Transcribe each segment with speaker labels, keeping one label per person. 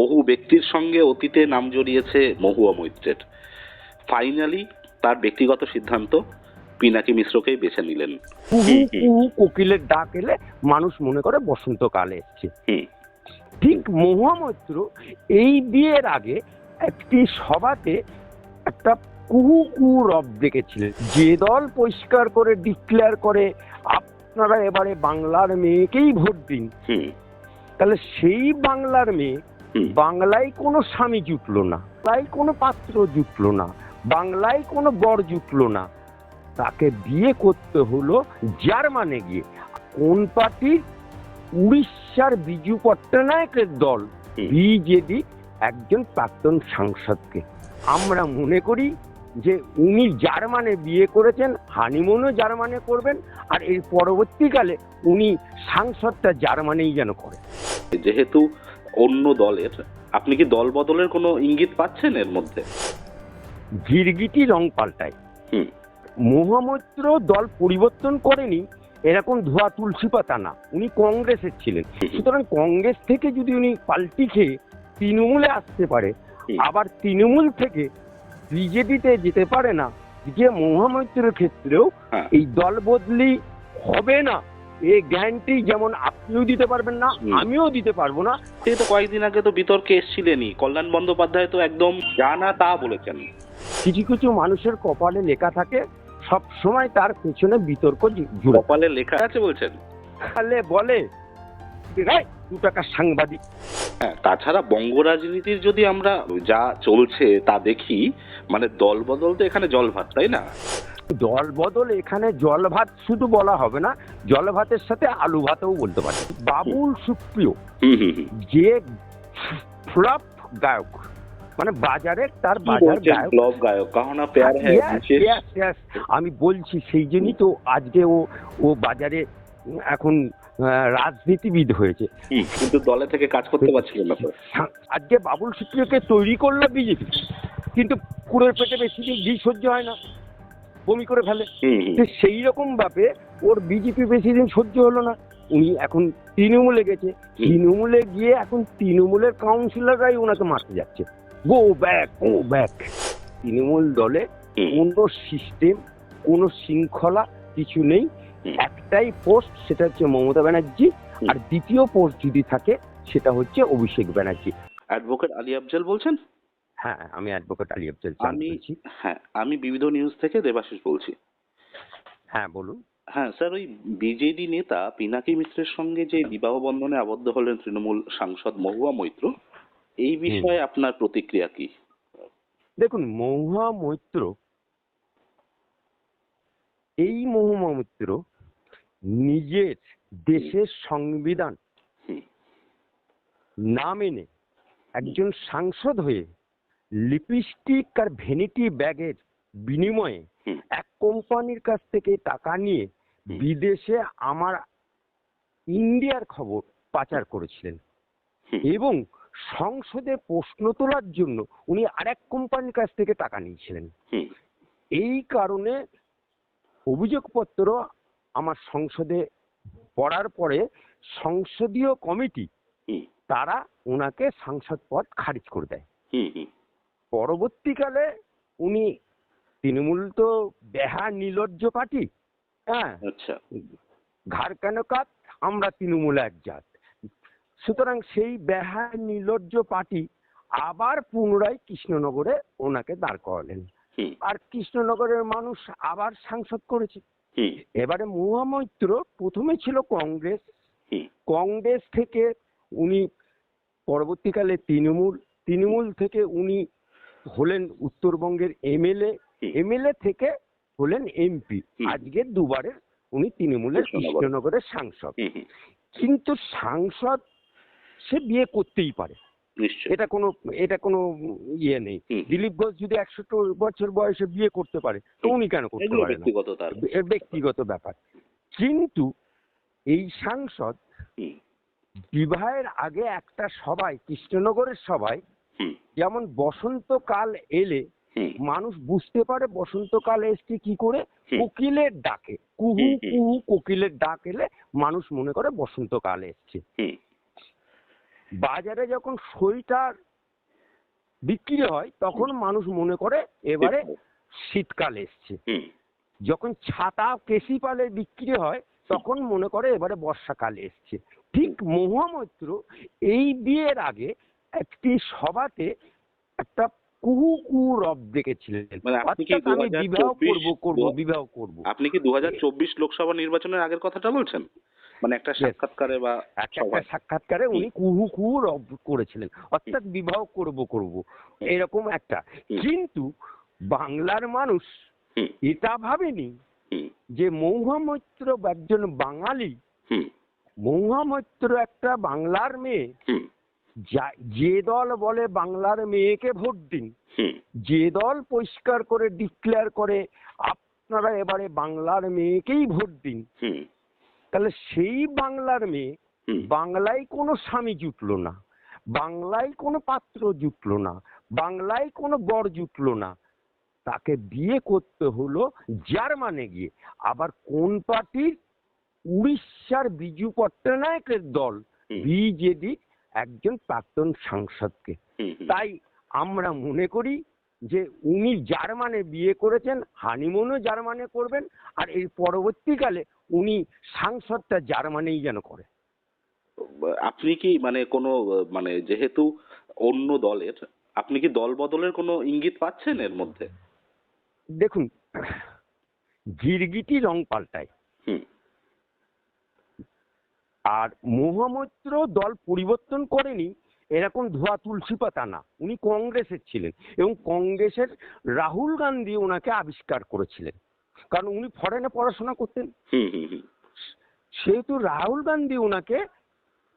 Speaker 1: বহু ব্যক্তির সঙ্গে অতীতে নাম জড়িয়েছে মহুয়া মৈত্রের। ফাইনালি তার ব্যক্তিগত সিদ্ধান্ত পিনাকি মিশ্রকেই বেছে নিলেন।
Speaker 2: কোকিলের ডাক এলে মানুষ মনে করে বসন্তকালে এসছে। ঠিক মহুয়া মৈত্র এই বিয়ের আগে একটি সভাতে একটা কুহু কুহু রব ডেকেছিলেন। যে দল পরিষ্কার করে ডিক্লেয়ার করে আপনারা এবারে বাংলার মেয়েকেই ভোট দিন।
Speaker 1: হুম।
Speaker 2: তাহলে সেই বাংলার মেয়ে বাংলায় কোনো স্বামী জুটলো না বাংলায় কোনো পাত্র জুটলো না বাংলায় কোনো বর জুটলো না। তাকে বিয়ে করতে হলো জার্মানে গিয়ে। কোন পার্টির? উড়িষ্যার বিজু পট্টনায়কের দল। বিজেডি একজন প্রাক্তন সাংসদকে। আমরা মনে করি যে উনি জার্মানে বিয়ে করেছেন হানিমুনও জার্মানে করবেন আর এর পরবর্তীকালে উনি সাংসদটা জার্মানেই যেন করে
Speaker 1: যেহেতু অন্য দলের আপনি কি দল বদলের কোনো ইঙ্গিত পাচ্ছেন এর মধ্যে?
Speaker 2: গিরগিটি রং পাল্টায়।
Speaker 1: হুম।
Speaker 2: মহামৈত্র দল পরিবর্তন করেনি এরকম ধোয়া তুলসী পাতা না। উনি কংগ্রেসের ছিলেন। সুতরাং কংগ্রেস থেকে যদি উনি পাল্টি খেয়ে তৃণমূলে আসতে পারে আবার তৃণমূল থেকে বিজেপিতে যেতে পারে না যে মহামৈত্রের ক্ষেত্রেও
Speaker 1: হ্যাঁ।
Speaker 2: এই দল বদলি হবে না। এই গ্যারান্টি যেমন আপনিও দিতে পারবেন না আমিও দিতে পারব না।
Speaker 1: এই তো কয়েকদিন আগে তো বিতর্কে এসছিলেনই। কল্যাণ বন্দ্যোপাধ্যায় তো একদম যা না তা বলেছেন।
Speaker 2: কিছু কিছু মানুষের কপালে লেখা থাকে সব সময় তার পেছনে বিতর্ক
Speaker 1: কপালে লেখা আছে বলছেন?
Speaker 2: তাহলে বলে "এই, দু টাকার সাংবাদিক।
Speaker 1: হ্যাঁ তাছাড়া বঙ্গ রাজনীতির যদি আমরা যা চলছে তা দেখি মানে দল বদল তো এখানে জল ভাত তাই না?
Speaker 2: জল বদল এখানে জল ভাত শুধু বলা হবে না জল ভাতের সাথে আলু ভাতও বলতে পারে বাবুল সুপ্রিয় যে ফ্লপ গায়ক মানে বাজারে তার বাজার গায়ক।
Speaker 1: কাহনা প্যার হ্যাঁ
Speaker 2: yes, yes. আমি বলছি সেই জন্যই তো আজকে ও ও বাজারে এখন রাজনীতিবিদ হয়েছে।
Speaker 1: কিন্তু দলে থেকে কাজ করতে পারছিলেন না
Speaker 2: আজকে বাবুল সুপ্রিয়কে তৈরি করল বিজেপি কিন্তু কুড়ের পেটে বেশি দিন ঘি সহ্য হয় না। বমি করে ফেলে। সেই রকম ভাবে ওর বিজেপি বেশি দিন সহ্য হলো না। উনি এখন তৃণমূলে গেছে। তৃণমূলে গিয়ে এখন তৃণমূলের কাউন্সিলররাই ওনাকে মারতে যাচ্ছে। Go back go back Trinamool দলে কোনো সিস্টেম কোনো শৃঙ্খলা কিছু নেই। একটাই পোস্ট সেটা হচ্ছে মমতা ব্যানার্জি। আর দ্বিতীয় পোস্ট যদি থাকে সেটা হচ্ছে অভিষেক ব্যানার্জি।
Speaker 1: অ্যাডভোকেট আলী আফজাল বলছেন?
Speaker 2: হ্যাঁ আমি অ্যাডভোকেট আলী আফজল
Speaker 1: আমি
Speaker 2: বলছি।
Speaker 1: হ্যাঁ আমি বিবিধ নিউজ থেকে দেবাশিস বলছি।
Speaker 2: হ্যাঁ বলুন।
Speaker 1: হ্যাঁ স্যার ওই বিজেডি নেতা পিনাকি মিশ্রের সঙ্গে যে বিবাহ বন্ধনে আবদ্ধ হলেন তৃণমূল সাংসদ মহুয়া মৈত্র এই বিষয়ে আপনার প্রতিক্রিয়া কি?
Speaker 2: দেখুন মহুয়া মৈত্র এই মহুয়া মৈত্র নিজের দেশের সংবিধান না মেনে একজন সাংসদ হয়ে লিপস্টিক আর ভ্যানিটি ব্যাগের বিনিময়ে এক কোম্পানির কাছ থেকে টাকা নিয়ে বিদেশে আমার ইন্ডিয়ার খবর পাচার করেছিলেন। এবং সংসদে প্রশ্ন তোলার জন্য উনি আরেক কোম্পানির কাছ থেকে টাকা নিয়েছিলেন। এই কারণে অভিযোগপত্র আমার সংসদে পড়ার পরে সংসদীয় কমিটি তারা ওনাকে সাংসদ পদ খারিজ করে দেয়। পরবর্তীকালে উনি তৃণমূল তো বেহা নির্লজ্জ পার্টি হ্যাঁ?
Speaker 1: আচ্ছা।
Speaker 2: ঘাড় কেন কাত আমরা তৃণমূল এক জাত। সুতরাং সেই বেহা নির্লজ্জ পার্টি আবার পুনরায় কৃষ্ণনগরে ওনাকে দাঁড় করালেন। আর কৃষ্ণনগরের মানুষ আবার সাংসদ করেছে। এবারে মহামৈত্র প্রথমে ছিল কংগ্রেস। কংগ্রেস থেকে উনি পরবর্তীকালে তৃণমূল তৃণমূল থেকে উনি হলেন উত্তরবঙ্গের এমএলএ এমএলএ থেকে হলেন এমপি। আজকে দুবারের উনি তৃণমূলের কৃষ্ণনগরের সাংসদ। কিন্তু সাংসদ সে বিয়ে করতেই পারে। এটা কোনো এটা কোনো ইয়ে নেই। দিলীপ ঘোষ যদি একশো বছর বয়সে বিয়ে করতে পারে তো উনি কেন করতে পারে
Speaker 1: ব্যক্তিগত
Speaker 2: ব্যাপার। কিন্তু এই সাংসদ বিবাহের আগে একটা সভায় কৃষ্ণনগরের সভায় যেমন বসন্তকাল এলে মানুষ বুঝতে পারে বসন্তকাল এসছে কি করে? কোকিলের ডাকে। কুহু। কুহু কোকিলের ডাক এলে মানুষ মনে করে বসন্তকাল এসছে। বাজারে যখন সোয়েটার বিক্রি হয় তখন মানুষ মনে করে এবারে শীতকাল এসছে। যখন ছাতা কেসি পালে বিক্রি হয় তখন মনে করে এবারে বর্ষাকাল এসছে। ঠিক মহামৈত্র এই বিয়ের আগে একটি সভাতে একটা কুহু কুহু রব দেখেছিলেন
Speaker 1: মানে আপনি কি
Speaker 2: বিবাহ করব করব বিবাহ করব।
Speaker 1: আপনি কি দু লোকসভা নির্বাচনের আগের কথাটা বলছেন? মানে একটা সাক্ষাৎকারে বা
Speaker 2: একটা সাক্ষাৎকারে উনি কুহু কুহু রব করেছিলেন। অর্থাৎ বিবাহ করব করব। এরকম একটা। কিন্তু বাংলার মানুষ এটা ভাবেনি যে মৌহামৈত্র একজন বাঙালি
Speaker 1: হুম।
Speaker 2: মৌহামৈত্র একটা বাংলার মেয়ে যা- দল বলে বাংলার মেয়েকে ভোট দিন যে দল পরিষ্কার করে ডিক্লেয়ার করে আপনারা এবারে বাংলার মেয়েকেই ভোট দিন। তাহলে সেই বাংলার মেয়ে বাংলায় কোনো স্বামী জুটলো না বাংলায় কোনো পাত্র জুটলো না বাংলায় কোনো বর জুটলো না। তাকে বিয়ে করতে হলো জার্মানে গিয়ে। আবার কোন পার্টির? উড়িষ্যার বিজু পট্টনায়কের দল বিজেডি একজন প্রাক্তন সাংসদকে। তাই আমরা মনে করি যে উনি জার্মানে বিয়ে করেছেন হানিমুনও জার্মানে করবেন আর এর পরবর্তীকালে উনি সাংসদটা জার্মানেই যেন করে।
Speaker 1: আপনি কি মানে কোনো মানে যেহেতু অন্য দলের আপনি কি দল বদলের কোনো ইঙ্গিত পাচ্ছেন এর মধ্যে?
Speaker 2: দেখুন গিরগিটি রং পাল্টায়।
Speaker 1: হুম।
Speaker 2: আর মহামৈত্র দল পরিবর্তন করেনি এরকম ধোয়া তুলসী পাতা না। উনি কংগ্রেসের ছিলেন এবং কংগ্রেসের রাহুল গান্ধী ওনাকে আবিষ্কার করেছিলেন। কারণ উনি ফরেনে পড়াশোনা করতেন। সেহেতু রাহুল গান্ধী ওনাকে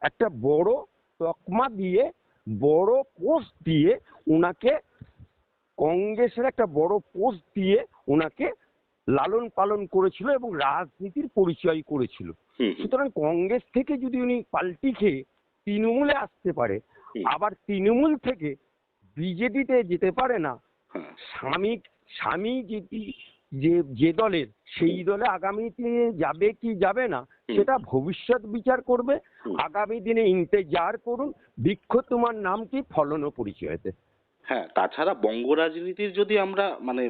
Speaker 2: একটা বড় তকমা দিয়ে বড় পোস্ট দিয়ে ওনাকে কংগ্রেসের একটা বড় পোস্ট দিয়ে ওনাকে লালন পালন করেছিল এবং রাজনীতির পরিচয় করেছিল। সুতরাং কংগ্রেস থেকে যদি উনি পাল্টি খেয়ে তৃণমূলে আসতে পারে আবার তৃণমূল থেকে বিজেপিতে যেতে পারে না
Speaker 1: হ্যাঁ।
Speaker 2: স্বামী স্বামী যেটি যে যে দলের সেই দলে আগামীতে যাবে কি যাবে না সেটা ভবিষ্যৎ বিচার করবে। আগামী দিনে ইন্তেজার করুন। বৃক্ষ তোমার নাম কি? ফলন ও পরিচয়তে।
Speaker 1: হ্যাঁ তাছাড়া বঙ্গ রাজনীতির যদি আমরা মানে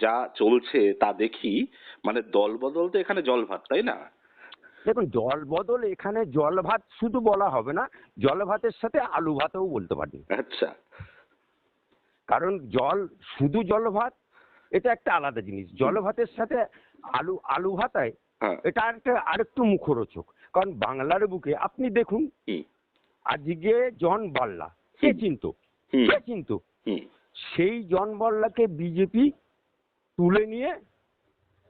Speaker 1: যা চলছে তা দেখি মানে দল বদল তো এখানে জল ভাত তাই না?
Speaker 2: দেখুন জল বদল এখানে জল ভাত শুধু বলা হবে না জল ভাতের সাথে আলু ভাতও বলতে পারি।
Speaker 1: আচ্ছা।
Speaker 2: কারণ জল শুধু জল ভাত এটা একটা আলাদা জিনিস। জল ভাতের সাথে আলু আলু ভাতায়
Speaker 1: হ্যাঁ।
Speaker 2: এটা আরেকটা আরেকটু মুখরোচক। কারণ বাংলার বুকে আপনি দেখুন আজকে জন বাল্লা কে
Speaker 1: হুম।
Speaker 2: চিনত কে চিনত? সেই জন বাল্লাকে বিজেপি তুলে নিয়ে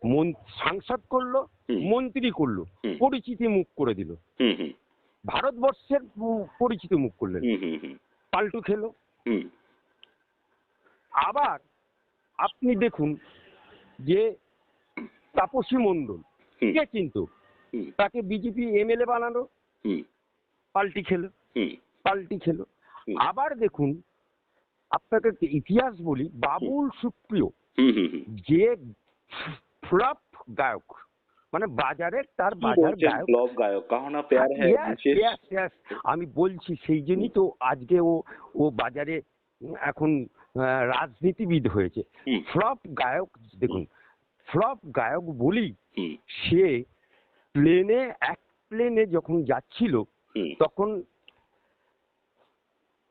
Speaker 2: মন- সাংসদ করল। মন্ত্রী করল
Speaker 1: হুম।
Speaker 2: পরিচিতি মুখ করে দিল।
Speaker 1: হুম হুম।
Speaker 2: ভারতবর্ষের পরিচিতি মুখ করলেন।
Speaker 1: হুম হুম হুম।
Speaker 2: পাল্টু খেলো।
Speaker 1: হুম।
Speaker 2: আবার আপনি দেখুন যে তাপসী মণ্ডল
Speaker 1: হুম।
Speaker 2: কে
Speaker 1: হুম।
Speaker 2: তাকে বিজেপি এমএলএ বানালো পাল্টি খেলো পাল্টি খেলো। আবার দেখুন আপনাকে ইতিহাস বলি বাবুল সুপ্রিয়
Speaker 1: হুম হুম হুম।
Speaker 2: যে ফ্লপ গায়ক মানে বাজারে তার বাজার গায়ক
Speaker 1: গায়ক? কাহনা প্যার হ্যাঁ.
Speaker 2: আমি বলছি সেই জন্যই তো আজকে ও ও বাজারে এখন রাজনীতিবিদ হয়েছে। ফ্লপ গায়ক দেখুন ফ্লপ গায়ক বলি সে প্লেনে এক প্লেনে যখন যাচ্ছিল তখন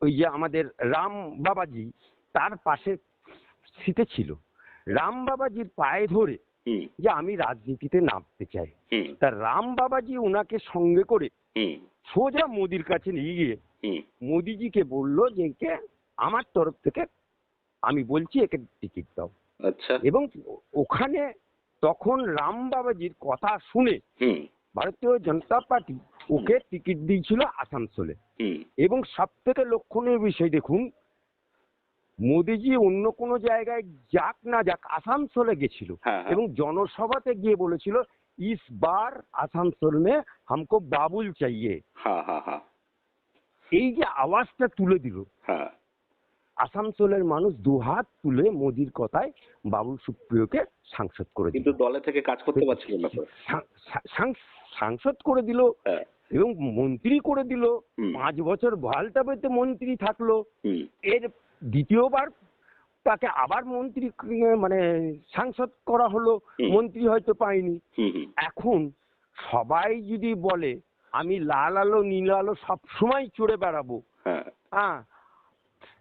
Speaker 2: ওই যে আমাদের রাম বাবাজি তার পাশে সিটে ছিল। রাম বাবাজির পায়ে ধরে যে আমি রাজনীতিতে নামতে চাই। তা রাম বাবাজি ওনাকে সঙ্গে করে সোজা মোদির কাছে নিয়ে গিয়ে মোদিজিকে বলল যে একে আমার তরফ থেকে আমি বলছি একে টিকিট দাও।
Speaker 1: আচ্ছা।
Speaker 2: এবং ওখানে তখন রাম বাবাজির কথা শুনে ভারতীয় জনতা পার্টি ওকে টিকিট দিয়েছিল আসানসোলে। এবং সব থেকে লক্ষণীয় বিষয় দেখুন মোদিজি অন্য কোনো জায়গায় যাক না যাক আসানসোলে গেছিল।
Speaker 1: হ্যাঁ হ্যাঁ।
Speaker 2: এবং জনসভাতে গিয়ে বলেছিল ইস বার আসানসোল মে হামকো বাবুল চাইয়ে।
Speaker 1: হ্যাঁ
Speaker 2: এই যে আওয়াজটা তুলে দিল। আসানসোলের মানুষ দুহাত তুলে মোদির কথায় বাবুল সুপ্রিয়কে সাংসদ করে
Speaker 1: কিন্তু দলে থেকে কাজ করতে পারছিল না
Speaker 2: সাংসদ করে দিল এবং মন্ত্রী করে দিল। পাঁচ বছর ভালটা পেতে মন্ত্রী থাকল। এর দ্বিতীয়বার তাকে আবার মন্ত্রী মানে সাংসদ করা হলো মন্ত্রী হয়তো পায়নি। এখন সবাই যদি বলে আমি লাল আলো নীল আলো সব সময় চড়ে বেড়াবো
Speaker 1: হ্যাঁ।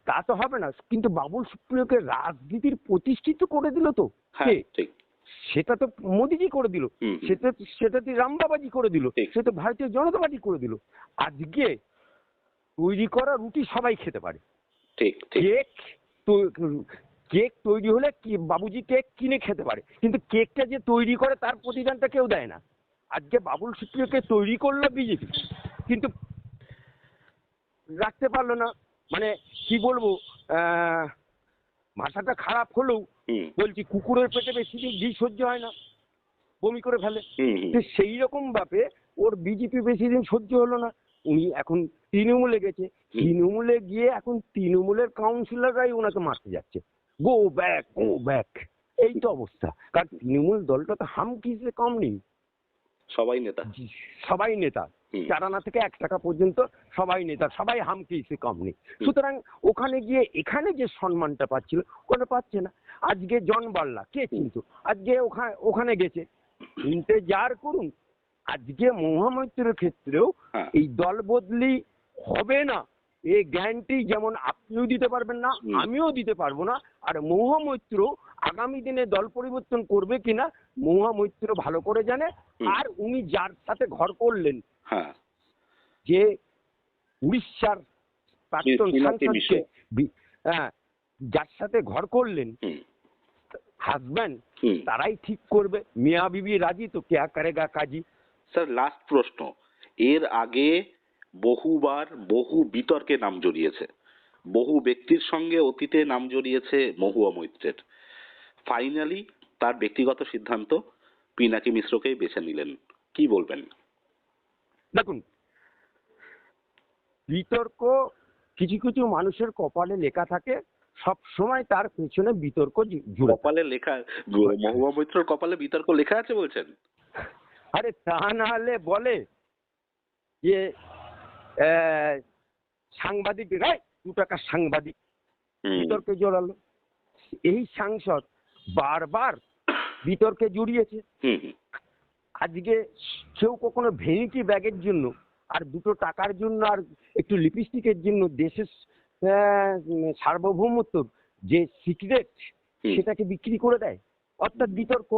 Speaker 2: তা তো হবে না। কিন্তু বাবুল সুপ্রিয়কে রাজনীতির প্রতিষ্ঠিত করে দিল তো?
Speaker 1: হ্যাঁ
Speaker 2: সেটা তো মোদিজি করে দিল। সেটা সেটা তো রামবাবাজি করে দিল। সেটা ভারতীয় জনতা পার্টি করে দিল। আজকে তৈরি করা রুটি সবাই খেতে পারে।
Speaker 1: ঠিক
Speaker 2: কেক কেক তৈরি হলে কি বাবুজি কেক কিনে খেতে পারে। কিন্তু কেকটা যে তৈরি করে তার প্রতিদানটা কেউ দেয় না। আজকে বাবুল সুপ্রিয়কে তৈরি করল বিজেপি কিন্তু রাখতে পারল না। মানে কি বলব আহ, ভাষাটা খারাপ হলেও বলছি কুকুরের পেটে বেশি দিন ঘি সহ্য হয় না। বমি করে ফেলে। সেই রকম ভাবে ওর বিজেপি বেশি দিন সহ্য হলো না। উনি এখন তৃণমূলে গেছে। তৃণমূলে গিয়ে এখন তৃণমূলের কাউন্সিলররাই ওনাকে মারতে যাচ্ছে। গো ব্যাক গো ব্যাক এই তো অবস্থা। কারণ তৃণমূল দলটা তো হাম কিসে কম নেই।
Speaker 1: সবাই নেতা।
Speaker 2: সবাই নেতা। চারানা থেকে এক টাকা পর্যন্ত সবাই নেতা সবাই হাম কিসে কম নেই। সুতরাং ওখানে গিয়ে এখানে যে সম্মানটা পাচ্ছিল ওটা পাচ্ছে না। আজকে জন বাল্লা কে চিনত আজকে ওখানে ওখানে গেছে। ইন্তেজার করুন আজকে মহামৈত্রের ক্ষেত্রেও
Speaker 1: হ্যাঁ।
Speaker 2: এই দল বদলি হবে না। এই গ্যারান্টি যেমন আপনিও দিতে পারবেন না। আমিও দিতে পারব না। আর মহামৈত্র আগামী দিনে দল পরিবর্তন করবে কিনা মহামৈত্র ভালো করে জানে। আর উনি যার সাথে ঘর করলেন
Speaker 1: হ্যাঁ।
Speaker 2: যে উড়িষ্যার প্রাক্তন সাংসদকে হ্যাঁ, যার সাথে ঘর করলেন হাজব্যান্ড তারাই ঠিক করবে। মিয়া বিবি রাজি তো কেয়া করেগা কাজী?
Speaker 1: স্যার লাস্ট প্রশ্ন। এর আগে বহুবার বহু বিতর্কে নাম জড়িয়েছে। বহু ব্যক্তির সঙ্গে অতীতে নাম জড়িয়েছে মহুয়া মৈত্রের। ফাইনালি তার ব্যক্তিগত সিদ্ধান্ত পিনাকি মিশ্রকেই বেছে নিলেন। কি বলবেন?
Speaker 2: দেখুন বিতর্ক কিছু কিছু মানুষের কপালে লেখা থাকে সব সময় তার পেছনে বিতর্ক।
Speaker 1: কপালে লেখা মহুয়া মৈত্রর কপালে বিতর্ক লেখা আছে বলছেন?
Speaker 2: আরে তা না হলে বলে যে সাংবাদিক রায় দু টাকা সাংবাদিক বিতর্কে জড়ালো। এই সাংসদ বারবার বিতর্কে জড়িয়েছে। আজকে কেউ কখনো ভেনিটি ব্যাগের জন্য আর দুটো টাকার জন্য আর একটু লিপস্টিকের জন্য দেশের সার্বভৌমত্ব যে সিক্রেট সেটাকে বিক্রি করে দেয়। অর্থাৎ বিতর্ক।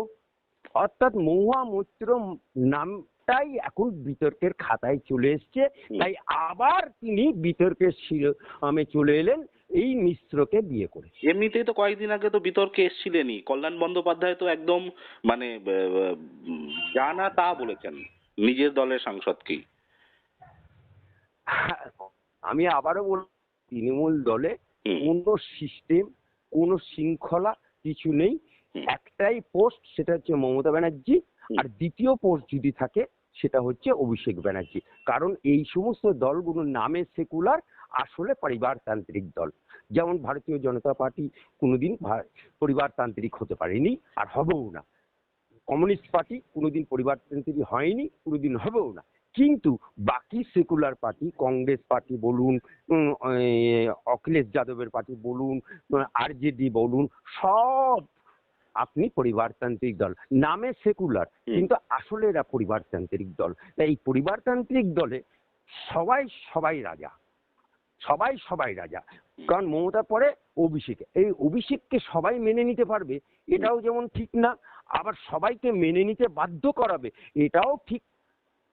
Speaker 2: অর্থাৎ মহুয়া মৈত্র নামটাই এখন বিতর্কের খাতায় চলে এসছে। তাই আবার তিনি বিতর্কের শিরোনামে চলে এলেন এই মিশ্রকে বিয়ে করে।
Speaker 1: এমনিতেই তো কয়েকদিন আগে তো বিতর্কে এসছিলেনই। কল্যাণ বন্দ্যোপাধ্যায় তো একদম মানে জানা তা বলেছেন নিজের দলের সাংসদকেই।
Speaker 2: আমি আবারও বল তৃণমূল দলে কোনো সিস্টেম কোনো শৃঙ্খলা কিছু নেই। একটাই পোস্ট সেটা হচ্ছে মমতা ব্যানার্জি। আর দ্বিতীয় পোস্ট যদি থাকে সেটা হচ্ছে অভিষেক ব্যানার্জি। কারণ এই সমস্ত দলগুলোর নামে সেকুলার আসলে পরিবারতান্ত্রিক দল। যেমন ভারতীয় জনতা পার্টি কোনোদিন পরিবারতান্ত্রিক হতে পারেনি আর হবেও না। কমিউনিস্ট পার্টি কোনোদিন পরিবারতান্ত্রিক হয়নি কোনোদিন হবেও না। কিন্তু বাকি সেকুলার পার্টি কংগ্রেস পার্টি বলুন অখিলেশ যাদবের পার্টি বলুন আরজেডি বলুন সব আপনি পরিবারতান্ত্রিক দল। নামে সেকুলার কিন্তু আসলে এরা পরিবারতান্ত্রিক দল। তাই এই পরিবারতান্ত্রিক দলে সবাই সবাই রাজা। সবাই সবাই রাজা। কারণ মমতার পরে অভিষেক। এই অভিষেককে সবাই মেনে নিতে পারবে এটাও যেমন ঠিক না আবার সবাইকে মেনে নিতে বাধ্য করাবে এটাও ঠিক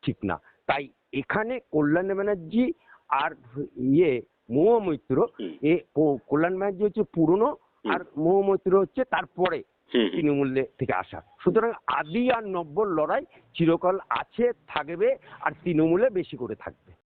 Speaker 2: ঠিক না। তাই এখানে কল্যাণ ব্যানার্জি আর ইয়ে মৌয়া মৈত্র
Speaker 1: হুম,
Speaker 2: এ কল্যাণ ব্যানার্জি হচ্ছে পুরনো আর মৌয়া মৈত্র হচ্ছে তারপরে। তৃণমূলে থেকে আসা। সুতরাং আদি আর নব্বর লড়াই চিরকাল আছে, থাকবে, আর তৃণমূলে বেশি করে থাকবে।